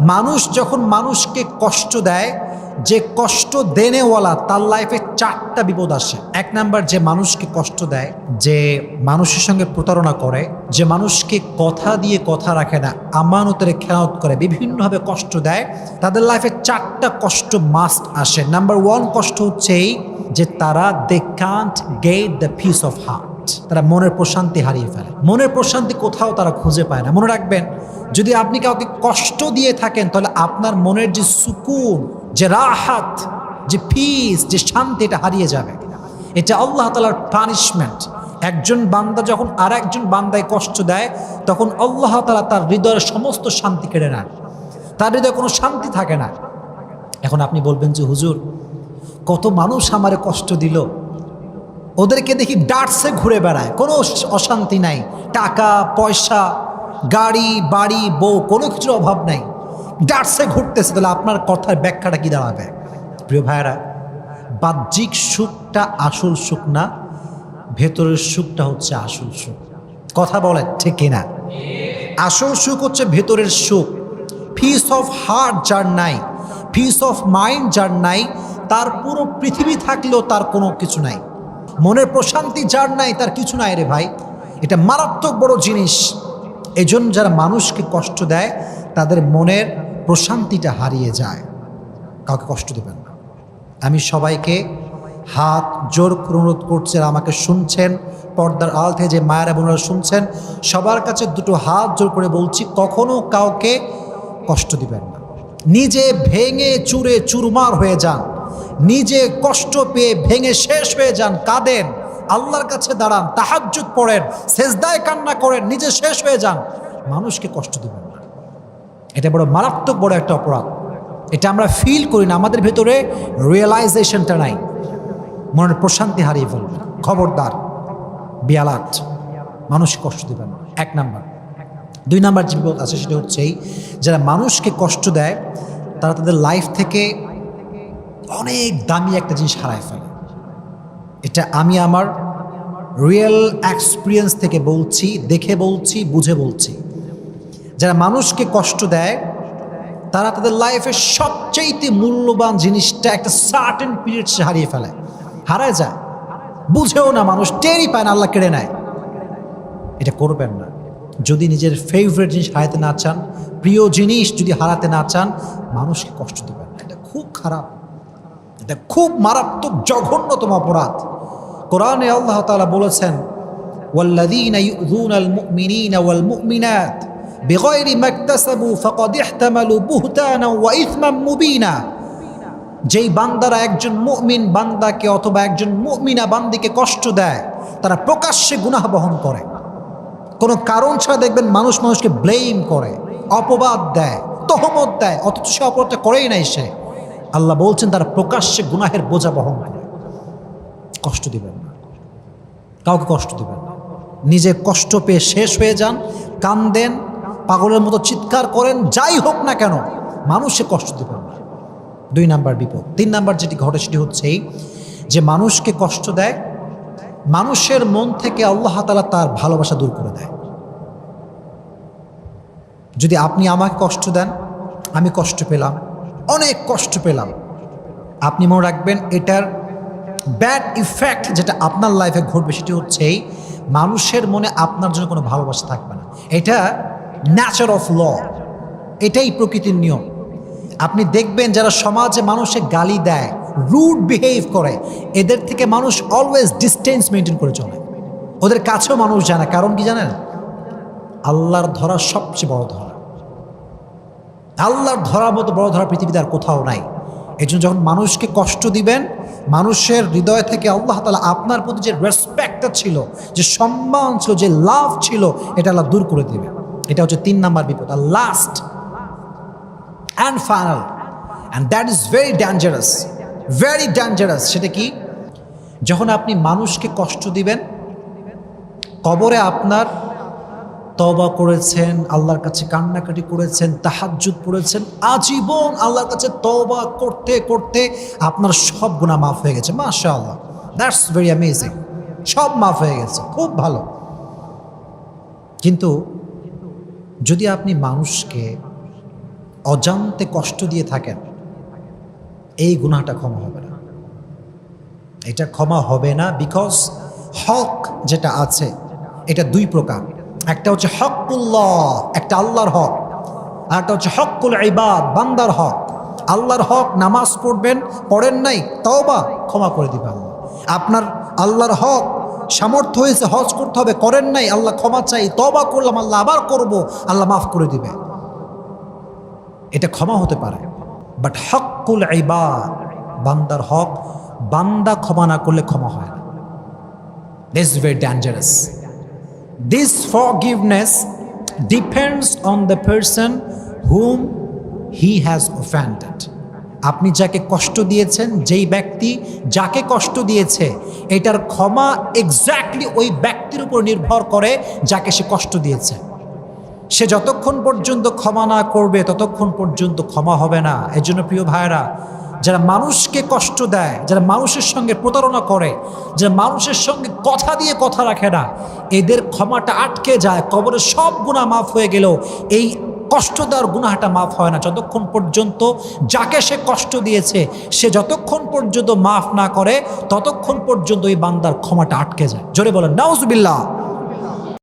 মানুষ যখন মানুষকে কষ্ট দেয়, যে কষ্ট দেনেওয়ালা, তার লাইফে চারটা বিপদ আসে। এক নাম্বার, যে মানুষকে কষ্ট দেয়, যে মানুষের সঙ্গে প্রতারণা করে, যে মানুষকে কথা দিয়ে কথা রাখে না, আমানতের খেয়ালত করে, বিভিন্নভাবে কষ্ট দেয়, তাদের লাইফে চারটা কষ্ট মাস্ট আসে। নাম্বার ওয়ান কষ্ট হচ্ছে এই যে তারা they can't get the peace of heart তারা মনের প্রশান্তি হারিয়ে ফেলে। মনের প্রশান্তি কোথাও তারা খুঁজে পায় না। মনে রাখবেন, যদি আপনি কাউকে কষ্ট দিয়ে থাকেন, তাহলে আপনার মনের যে সুকুন, যে রাহাত, যে পিস যে শান্তি, এটা হারিয়ে যাবে। এটা আল্লাহ তালার পানিশমেন্ট একজন বান্দা যখন আর একজন বান্দায় কষ্ট দেয়, তখন আল্লাহ তালা তার হৃদয়ের সমস্ত শান্তি কেড়ে নেন। তার হৃদয়ে কোনো শান্তি থাকে না। এখন আপনি বলবেন যে, হুজুর, কত মানুষ আমারে কষ্ট দিল ওদেরকে দেখি ডাটসে ঘুরে বেড়ায়। কোনো অশান্তি নাই। টাকা, পয়সা, গাড়ি, বাড়ি, বউ, কোনো কিছুর অভাব নাই। ডাটসে ঘুরতেছে, তাহলে আপনার কথার ব্যাখ্যাটা কি দাঁড়াবে? প্রিয় ভাইয়েরা, বাহ্যিক সুখটা আসল সুখ না, ভেতরের সুখটা হচ্ছে আসল সুখ। কথা বলে ঠিক কিনা আসল সুখ হচ্ছে ভেতরের সুখ। পিস অফ হার্ট যার নাই পিস অফ মাইন্ড যার নাই, তার পুরো পৃথিবী থাকলেও তার কোনো কিছু নাই। মনের প্রশান্তি যার নাই, তার কিছু নাই রে ভাই। এটা মারাত্মক বড় জিনিস। এজন্য যারা মানুষকে কষ্ট দেয়, তাদের মনের প্রশান্তিটা হারিয়ে যায়। কাউকে কষ্ট দেবেন না। আমি সবাইকে হাত জোর অনুরোধ করছি আর আমাকে শুনছেন, পর্দার আল থেকে যে মায়েরা বোনেরা শুনছেন, সবার কাছে দুটো হাত জোর করে বলছি, কখনো কাউকে কষ্ট দিবেন না। নিজে ভেঙে চুরে চুরমার হয়ে যান। নিজে কষ্ট পেয়ে ভেঙে শেষ হয়ে যান, কাঁদেন, আল্লাহর কাছে দাঁড়ান, তাহাজ্জুদ পড়েন, সেজদায় কান্না করেন, নিজে শেষ হয়ে যান। মানুষকে কষ্ট দিবেন না। এটা বড় মারাত্মক বড় একটা অপরাধ। এটা আমরা ফিল করি না, আমাদের ভেতরে রিয়েলাইজেশনটা নাই। মনের প্রশান্তি হারিয়ে ফেলবে। খবরদার বিয়ালাট মানুষ কষ্ট দেবেন না। এক নাম্বার। দুই নাম্বার যে আছে সেটা হচ্ছে যারা মানুষকে কষ্ট দেয়, তারা তাদের লাইফ থেকে অনেক দামি একটা জিনিস হারায় ফেলে। এটা আমি আমার রিয়েল এক্সপিরিয়েন্স থেকে বলছি, দেখে বলছি, বুঝে বলছি। যারা মানুষকে কষ্ট দেয়, তারা তাদের লাইফের সবচাইতে মূল্যবান জিনিসটা একটা সার্টেন পিরিয়ড সে হারিয়ে ফেলে। হারায় যায়। বুঝেও না মানুষ, টেরই পায় না, আল্লাহ কেড়ে নেয়। এটা করবেন না। যদি নিজের ফেভারিট জিনিস হারাতে না চান, প্রিয় জিনিস যদি হারাতে না চান, মানুষকে কষ্ট দেবেন না। এটা খুব খারাপ। এটা খুব মারাত্মক জঘন্যতম অপরাধ কোরআনে আল্লাহ তাআলা বলেছেন والذين يؤذون المؤمنين والمؤمنات بغير ما اكتسبوا فقد احتملوا بهتانا واثما مبينا যেই বান্দারা একজন মুমিন বান্দাকে অথবা একজন মুমিনা বান্দিকে কষ্ট দেয় তারা প্রকাশ্যে গুনাহ বহন করে কোনো কারণ ছাড়া দেখবেন মানুষ মানুষকে ব্লেম করে অপবাদ দেয় তহমত দেয় অথচ সে অপরাধটা করেই নাই সে আল্লাহ বলছেন, তারা প্রকাশ্যে গুনাহের বোঝা বহন করে। কষ্ট দিবেন না। কাউকে কষ্ট দিবেন না। নিজে কষ্ট পেয়ে শেষ হয়ে যান, কান্দেন, পাগলের মতো চিৎকার করেন, যাই হোক না কেন, মানুষে কষ্ট দিবেন না। দুই নাম্বার বিপদ। তিন নাম্বার যেটি ঘটে, সেটি হচ্ছে যে মানুষকে কষ্ট দেয়, মানুষের মন থেকে আল্লাহ তালা তার ভালোবাসা দূর করে দেয়। যদি আপনি আমাকে কষ্ট দেন, আমি কষ্ট পেলাম। অনেক কষ্ট পেলাম। আপনি মনে রাখবেন, এটার ব্যাড ইফেক্ট যেটা আপনার লাইফে ঘটবে সেটি হচ্ছে এই, মানুষের মনে আপনার জন্য কোনো ভালোবাসা থাকবে না। এটা ন্যাচার অফ ল এটাই প্রকৃতির নিয়ম। আপনি দেখবেন যারা সমাজে মানুষে গালি দেয় রুড বিহেভ করে, এদের থেকে মানুষ অলওয়েজ ডিস্টেন্স মেনটেন করে চলে। ওদের কাছেও মানুষ জানে, কারণ কি জানেন? আল্লাহর ধরা সবচেয়ে বড় ধরা। আল্লাহর ধরার মতো বড় ধরা পৃথিবীতে আর কোথাও নাই। এই জন্য যখন মানুষকে কষ্ট দিবেন, মানুষের হৃদয় থেকে আল্লাহ তালা আপনার প্রতি যে রেসপেক্টটা ছিল, যে সম্মান ছিল, যে লাভ ছিল, এটা আল্লাহ দূর করে দেবে এটা হচ্ছে তিন নাম্বার বিপদ, আর last and final and that is very dangerous very dangerous সেটা কি? যখন আপনি মানুষকে কষ্ট দিবেন, কবরে আপনার তবা করেছেন, আল্লাহর কাছে কান্নাকাটি করেছেন, তাহাজ্জুদ পড়েছেন, আজীবন আল্লাহর কাছে তবা করতে করতে আপনার সব গুণা মাফ হয়ে গেছে। মাশা আল্লাহ দ্যাটস ভেরি অ্যামেজিং সব মাফ হয়ে গেছে, খুব ভালো। কিন্তু যদি আপনি মানুষকে অজান্তে কষ্ট দিয়ে থাকেন, এই গুনাহটা ক্ষমা হবে না। এটা ক্ষমা হবে না বিকজ হক যেটা আছে, এটা দুই প্রকার। একটা হচ্ছে হকুল্লাহ একটা আল্লাহর হক। আর একটা হচ্ছে হকুল ইবাদ, বান্দার হক। আল্লাহর হক, নামাজ পড়বেন, পড়েন নাই তাও বা ক্ষমা করে দিবে আল্লাহ। আপনার আল্লাহর হক, সামর্থ্য হয়েছে, হজ করতে হবে, করেন নাই, আল্লাহ ক্ষমা চাই তবা করলাম, আল্লাহ আবার করব, আল্লাহ মাফ করে দিবে এটা ক্ষমা হতে পারে। বাট হকুল ইবাদ, বান্দার হক, বান্দা ক্ষমা না করলে ক্ষমা হয় না। This very dangerous this forgiveness depends on the person whom he has offended আপনি যাকে কষ্ট দিয়েছেন, যেই ব্যক্তি যাকে কষ্ট দিয়েছে, এটার ক্ষমা এক্স্যাক্টলি ওই ব্যক্তির উপর নির্ভর করে যাকে সে কষ্ট দিয়েছে। সে যতক্ষণ পর্যন্ত ক্ষমা না করবে, ততক্ষণ পর্যন্ত ক্ষমা হবে না। এই জন্য প্রিয় ভাইরা যারা মানুষকে কষ্ট দেয়, যারা মানুষের সঙ্গে প্রতারণা করে, যারা মানুষের সঙ্গে কথা দিয়ে কথা রাখে না, এদের ক্ষমাটা আটকে যায় কবরের সব গুণা মাফ হয়ে গেলেও এই কষ্ট দেওয়ার গুনাহাটা মাফ হয় না। যতক্ষণ পর্যন্ত যাকে সে কষ্ট দিয়েছে, সে যতক্ষণ পর্যন্ত মাফ না করে, ততক্ষণ পর্যন্ত ওই বান্দার ক্ষমাটা আটকে যায়। জোরে বলেন, নাউজবিল্লাহ।